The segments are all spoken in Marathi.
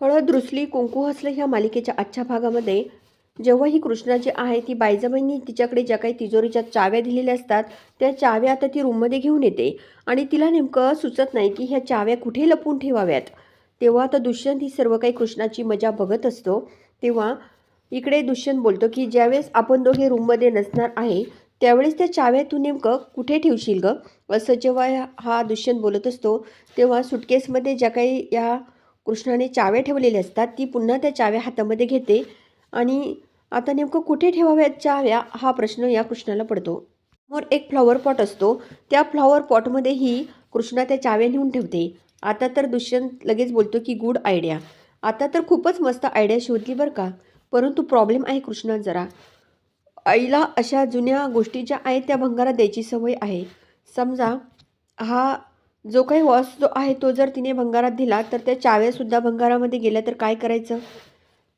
हळद रुसली कुंकू हसलं ह्या मालिकेच्या आजच्या भागामध्ये. जेव्हा ही कृष्णा जी आहे ती बायजाबाईंनी तिच्याकडे ज्या काही तिजोरीच्या चाव्या दिलेल्या असतात त्या चाव्या आता ती रूममध्ये घेऊन येते. आणि तिला नेमकं सुचत नाही की ह्या चाव्या कुठे लपून ठेवाव्यात. तेव्हा आता दुष्यंत ही सर्व काही कृष्णाची मजा बघत असतो. तेव्हा इकडे दुष्यंत बोलतो की ज्यावेळेस आपण दोघे रूममध्ये नसणार आहे त्यावेळेस त्या चाव्या तू नेमकं कुठे ठेवशील ग? असं जेव्हा हा दुष्यंत बोलत असतो तेव्हा सुटकेसमध्ये ज्या काही या कृष्णाने चाव्या ठेवलेल्या असतात. ती पुन्हा त्या चाव्या हातामध्ये घेते आणि आता नेमकं कुठे ठेवाव्यात चाव्या? हा प्रश्न या कृष्णाला पडतो. समोर एक फ्लॉवर पॉट असतो. त्या फ्लॉवर पॉटमध्येही कृष्णा त्या चाव्या नेऊन ठेवते. आता तर दुष्यंत लगेच बोलतो की गुड आयडिया आता तर खूपच मस्त आयडिया शोधली बरं का. परंतु प्रॉब्लेम आहे कृष्णा जरा. आईला अशा जुन्या गोष्टी ज्या आहेत त्या भंगारात द्यायची सवय आहे. समजा हा जो काही वॉस जो आहे तो जर तिने भंगारात दिला तर त्या चाव्यासुद्धा भंगारामध्ये गेल्या तर काय करायचं?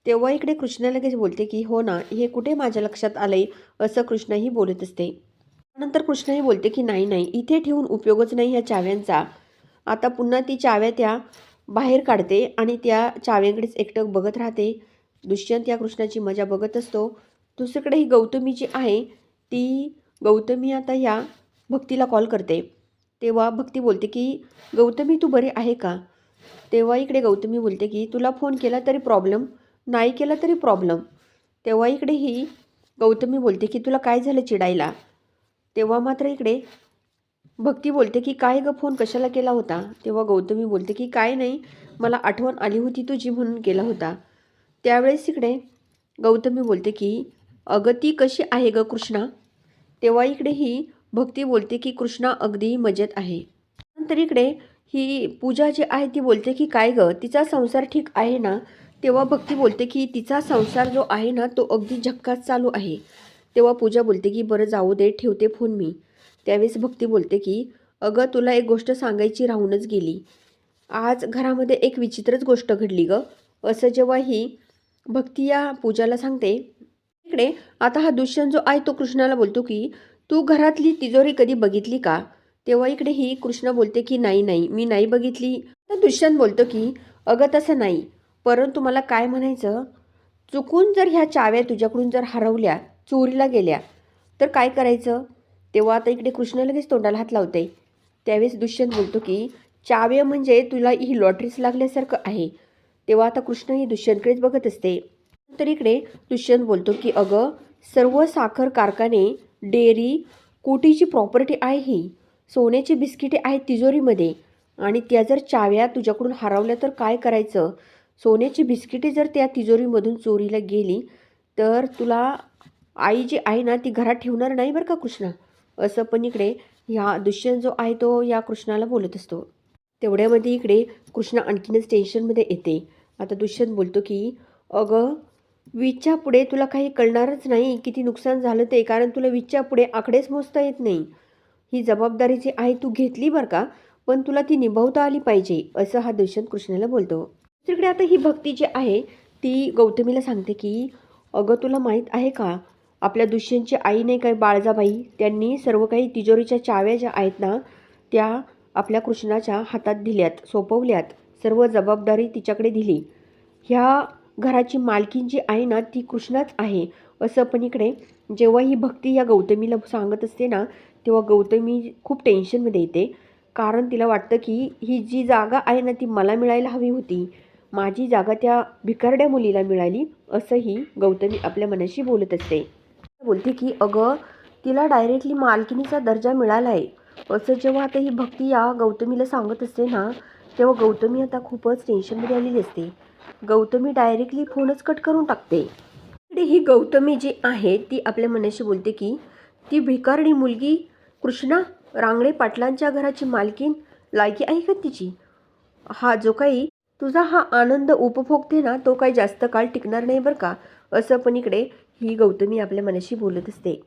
तेव्हा इकडे कृष्णा लगेच बोलते की हो ना हे कुठे माझ्या लक्षात आलंय? असं कृष्णाही बोलत असते. नंतर कृष्णाही बोलते की नाही नाही इथे ठेवून उपयोगच नाही ह्या चाव्यांचा. आता पुन्हा ती चाव्या त्या बाहेर काढते आणि त्या चाव्यांकडेच एकटक बघत राहते. दुष्यंत या कृष्णाची मजा बघत असतो. दुसरीकडे ही गौतमी जी आहे. ती गौतमी आता या भक्तीला कॉल करते. तेव्हा भक्ती बोलते की गौतमी तू बरी आहे का? तेव्हा इकडे गौतमी बोलते की तुला फोन केला तरी प्रॉब्लेम नाही केला तरी प्रॉब्लेम तेव्हा इकडे ही गौतमी बोलते की तुला काय झालं चिडायला? तेव्हा मात्र इकडे भक्ती बोलते की काय ग फोन कशाला केला होता? तेव्हा गौतमी बोलते की काय नाही मला आठवण आली होती तुझी म्हणून केला होता. त्यावेळेस इकडे गौतमी बोलते की अगं ती कशी आहे ग कृष्णा? तेव्हा इकडे ही भक्ती बोलते की कृष्णा अगदी मजेत आहे. नंतर इकडे ही पूजा जी आहे ती बोलते की काय गं तिचा संसार ठीक आहे ना? तेव्हा भक्ती बोलते की तिचा संसार जो आहे ना तो अगदी झक्काच चालू आहे. तेव्हा पूजा बोलते की बरं जाऊ दे ठेवते फोन मी. त्यावेळेस भक्ती बोलते की अगं तुला एक गोष्ट सांगायची राहूनच गेली. आज घरामध्ये एक विचित्रच गोष्ट घडली ग. असं जेव्हा ही भक्ती या पूजाला सांगते इकडे आता हा दुष्यंत जो आहे तो कृष्णाला बोलतो की तू घरातली तिजोरी कधी बघितली का? तेव्हा इकडे ही कृष्ण बोलते की नाही नाही मी नाही बघितली. तर दुष्यंत बोलतो की अगं तसं नाही. परंतु मला काय म्हणायचं? चुकून जर ह्या चाव्या तुझ्याकडून जर हरवल्या चोरीला गेल्या तर काय करायचं? तेव्हा आता इकडे कृष्ण लगेच तोंडाला हात लावते. त्यावेळेस दुष्यंत बोलतो की चाव्या म्हणजे तुला ही लॉटरीच लागल्यासारखं आहे. तेव्हा आता कृष्ण ही दुष्यंतकडेच बघत असते. तर इकडे दुष्यंत बोलतो की अगं सर्व साखर कारखाने डेअरी कोटीची प्रॉपर्टी आहे ही सोन्याची बिस्किटे आहेत तिजोरीमध्ये आणि त्या जर चाव्या तुझ्याकडून हरवल्या तर काय करायचं? सोन्याची बिस्किटे जर त्या तिजोरीमधून चोरीला गेली तर तुला आई जी आहे ना ती घरात ठेवणार नाही बरं का कृष्णा? असं पण इकडे ह्या दुष्यंत जो आहे तो या कृष्णाला बोलत असतो. तेवढ्यामध्ये इकडे कृष्णा आणखीनच टेन्शनमध्ये येते. आता दुष्यंत बोलतो की अगं वीजच्या पुढे तुला काही कळणारच नाही किती नुकसान झालं ते कारण तुला वीजच्या पुढे आकडेच मोजता येत नाही. ही जबाबदारी जी आहे तू घेतली बरं का पण तुला ती निभावता आली पाहिजे असं हा दुष्यंत कृष्णाला बोलतो. दुसरीकडे आता ही भक्ती जी आहे ती गौतमीला सांगते की अगं तुला माहीत आहे का आपल्या दुष्यंतची आई नाही काय बाळजाबाई? त्यांनी सर्व काही तिजोरीच्या चाव्या ज्या आहेत ना त्या आपल्या कृष्णाच्या हातात दिल्यात सोपवल्यात सर्व जबाबदारी तिच्याकडे दिली. ह्या घराची मालकीन जी आहे ना ती कृष्णाच आहे. असं पण इकडे जेव्हा ही भक्ती या गौतमीला सांगत असते ना तेव्हा गौतमी खूप टेन्शनमध्ये येते. कारण तिला वाटतं की ही जी जागा आहे ना ती मला मिळायला हवी होती. माझी जागा त्या भिकारड्या मुलीला मिळाली असंही गौतमी आपल्या मनाशी बोलत असते. बोलते की अगं तिला डायरेक्टली मालकिनीचा दर्जा मिळाला आहे असं जेव्हा आता ही भक्ती या गौतमीला सांगत असते ना तेव्हा गौतमी आता खूपच टेन्शनमध्ये आलेली असते. गौतमी डायरेक्टली फोनच कट करून टाकते. इकडे ही गौतमी जी आहे ती आपल्या मनाशी बोलते की ती भिकारणी मुलगी कृष्णा रांगडे पाटलांच्या घराची मालकीन लायकी आहे का तिची? हा जो काही तुझा हा आनंद उपभोगते ना तो काही जास्त काळ टिकणार नाही बरं का? असं पण इकडे ही गौतमी आपल्या मनाशी बोलत असते.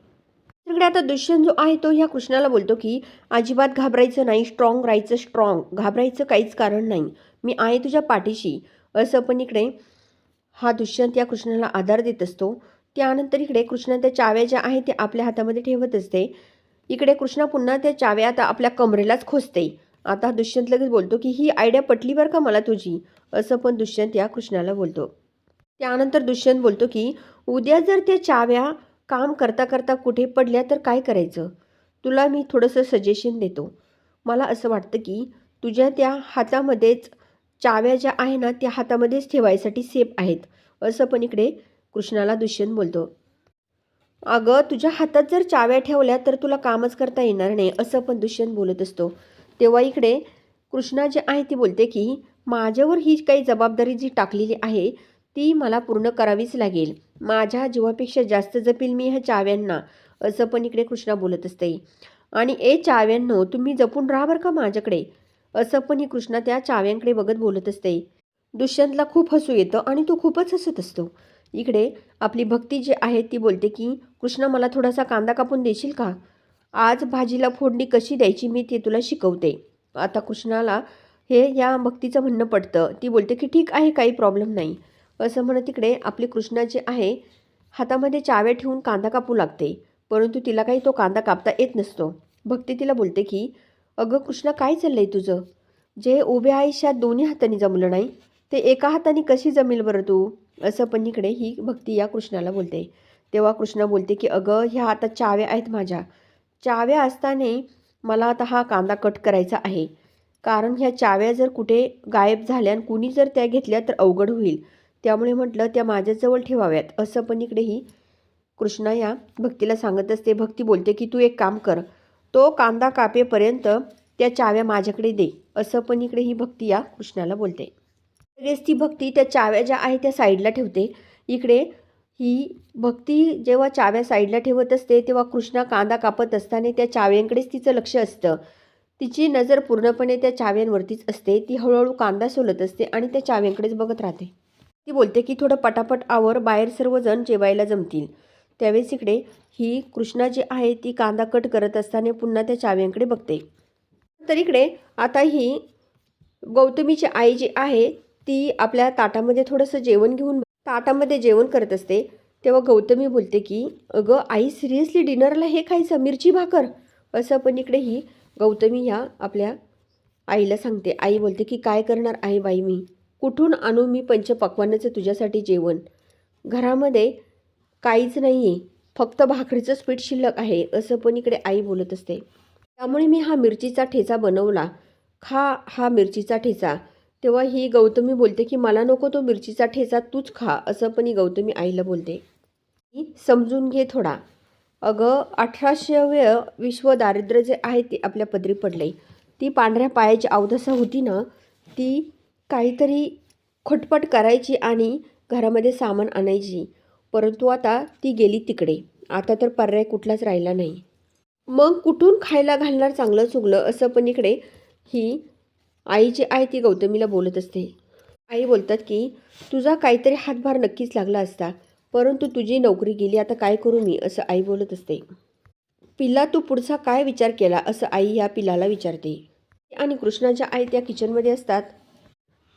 तिकडे आता दुष्यंत जो आहे तो ह्या कृष्णाला बोलतो की अजिबात घाबरायचं नाही स्ट्रॉंग राहायचं स्ट्रॉंग घाबरायचं काहीच कारण नाही. मी आहे तुझ्या पाठीशी. असं पण इकडे हा दुष्यंत या कृष्णाला आधार देत असतो. त्यानंतर इकडे कृष्णा त्या चाव्या ज्या आहेत त्या आपल्या हातामध्ये ठेवत असते. इकडे कृष्णा पुन्हा त्या चाव्या आता आपल्या कमरेलाच खोसते. आता दुष्यंत लगेच बोलतो की ही आयडिया पटली बरं का मला तुझी? असं पण दुष्यंत या कृष्णाला बोलतो. त्यानंतर दुष्यंत बोलतो की उद्या जर त्या चाव्या काम करता करता कुठे पडल्या तर काय करायचं? तुला मी थोडंसं सजेशन देतो. मला असं वाटतं की तुझ्या त्या हातामध्येच चाव्या ज्या आहे ना त्या हातामध्येच ठेवायसाठी सेफ आहेत. असं पण इकडे कृष्णाला दुष्यंत बोलतो. अगं तुझ्या हातात जर चाव्या ठेवल्या तर तुला कामच करता येणार नाही असं पण दुष्यंत बोलत असतो. तेव्हा इकडे कृष्णा जे आहे ती बोलते की माझ्यावर ही काही जबाबदारी जी टाकलेली आहे ती मला पूर्ण करावीच लागेल. माझ्या जीवापेक्षा जास्त जपील मी ह्या चाव्यांना असं पण इकडे कृष्णा बोलत असते. आणि ए चाव्यांनो तुम्ही जपून राहा बरं का माझ्याकडे. असं पण ही कृष्णा त्या चाव्यांकडे बघत बोलत असते. दुष्यंतला खूप हसू येतं आणि तो खूपच हसत असतो. इकडे आपली भक्ती जी आहे ती बोलते की कृष्णा मला थोडासा कांदा कापून देशील का? आज भाजीला फोडणी कशी द्यायची मी ते तुला शिकवते. आता कृष्णाला हे या भक्तीचं म्हणणं पडतं. ती बोलते की ठीक आहे काही प्रॉब्लेम नाही. असं म्हणत तिकडे आपली कृष्णा जे आहे हातामध्ये चाव्या ठेवून कांदा कापू लागते. परंतु तिला काही तो कांदा कापता येत नसतो. भक्ती तिला बोलते की अगं कृष्णा काय चाललंय तुझं? जे उभ्या आयुष्यात दोन्ही हाताने जमलं नाही ते एका हाताने कशी जमेल बरं तू? असं पण इकडे ही भक्ती या कृष्णाला बोलते. तेव्हा कृष्णा बोलते की अगं ह्या आता चाव्या आहेत माझ्या. चाव्या असताना मला आता हा कांदा कट करायचा आहे. कारण ह्या चाव्या जर कुठे गायब झाल्या आणि कुणी जर त्या घेतल्या तर अवघड होईल. त्यामुळे म्हटलं त्या माझ्याजवळ ठेवाव्यात. असं पण इकडे ही कृष्णा या भक्तीला सांगत असते. भक्ती बोलते की तू एक काम कर. तो कांदा कापेपर्यंत त्या चाव्या माझ्याकडे दे असं पण इकडे ही भक्ती या कृष्णाला बोलते. लगेच ती भक्ती त्या चाव्या ज्या आहे त्या साईडला ठेवते. इकडे ही भक्ती जेव्हा चाव्या साईडला ठेवत असते तेव्हा कृष्णा कांदा कापत असताना त्या चाव्यांकडेच तिचं लक्ष असतं. तिची नजर पूर्णपणे त्या चाव्यांवरतीच असते. ती हळूहळू कांदा सोलत असते आणि त्या चाव्यांकडेच बघत राहते. ती बोलते की थोडं पटापट आवर बाहेर सर्वजण जेवायला जमतील. त्यावेळेस इकडे ही कृष्णा जी आहे ती कांदा कट करत असताना पुन्हा त्या चाव्यांकडे बघते. तर इकडे आता ही गौतमीची आई जी आहे ती आपल्या ताटामध्ये थोडंसं जेवण घेऊन ताटामध्ये जेवण करत असते. तेव्हा गौतमी बोलते की अगं आई सिरियसली डिनरला हे खायचं मिरची भाकर? असं पण इकडे ही गौतमी ह्या आपल्या आईला सांगते. आई बोलते की काय करणार आहे बाई मी? कुठून आणू मी पंचपक्वानाचं तुझ्यासाठी जेवण? घरामध्ये काहीच नाही आहे फक्त भाकरीचं पीठ शिल्लक आहे असं पण इकडे आई बोलत असते. त्यामुळे मी हा मिरचीचा ठेचा बनवला. खा हा मिरचीचा ठेचा. तेव्हा ही गौतमी बोलते की मला नको तो मिरचीचा ठेचा तूच खा असं पण ही गौतमी आईला बोलते. ही समजून घे थोडा. अगं अठराशे विश्व दारिद्र्य जे आहे ते आपल्या पदरी पडले ती पांढऱ्या पायाची अवदसा होती ना ती काहीतरी खटपट करायची आणि घरामध्ये सामान आणायची. परंतु आता ती गेली तिकडे. आता तर पर्याय कुठलाच राहिला नाही. मग कुठून खायला घालणार चांगलं चुगलं असं पण इकडे ही आई जी आहे ती गौतमीला बोलत असते. आई बोलतात की तुझा काहीतरी हातभार नक्कीच लागला असता परंतु तुझी नोकरी गेली आता काय करू मी? असं आई बोलत असते. पिल्ला तू पुढचा काय विचार केला? असं आई या पिल्लाला विचारते. आणि कृष्णाच्या आई त्या किचनमध्ये असतात.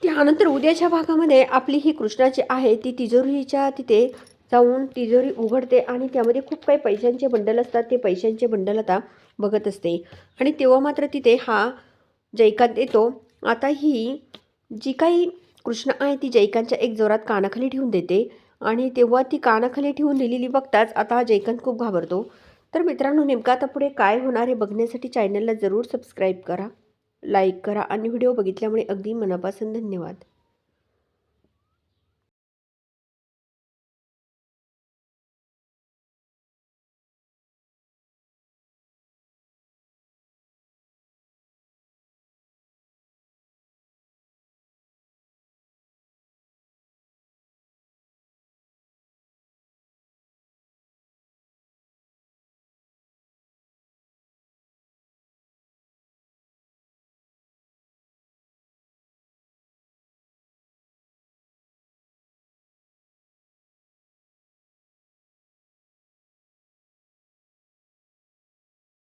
त्यानंतर उद्याच्या भागामध्ये आपली ही कृष्णाची आहे ती तिजोरीच्या तिथे जाऊन तिजोरी उघडते आणि त्यामध्ये खूप काही पैशांचे बंडल असतात. ते पैशांचे बंडल आता बघत असते. आणि तेव्हा मात्र तिथे हा जयकांत येतो. आता ही जी काही कृष्ण आहे ती जयकांतच्या एक जोरात कानाखाली ठेवून देते. आणि तेव्हा ती कानाखाली ठेवून दिलेली बघताच आता हा जयकांत खूप घाबरतो. तर मित्रांनो नेमका आता पुढे काय होणार हे बघण्यासाठी चॅनलला जरूर सबस्क्राईब करा लाईक करा आणि व्हिडिओ बघितल्यामुळे अगदी मनापासून धन्यवाद.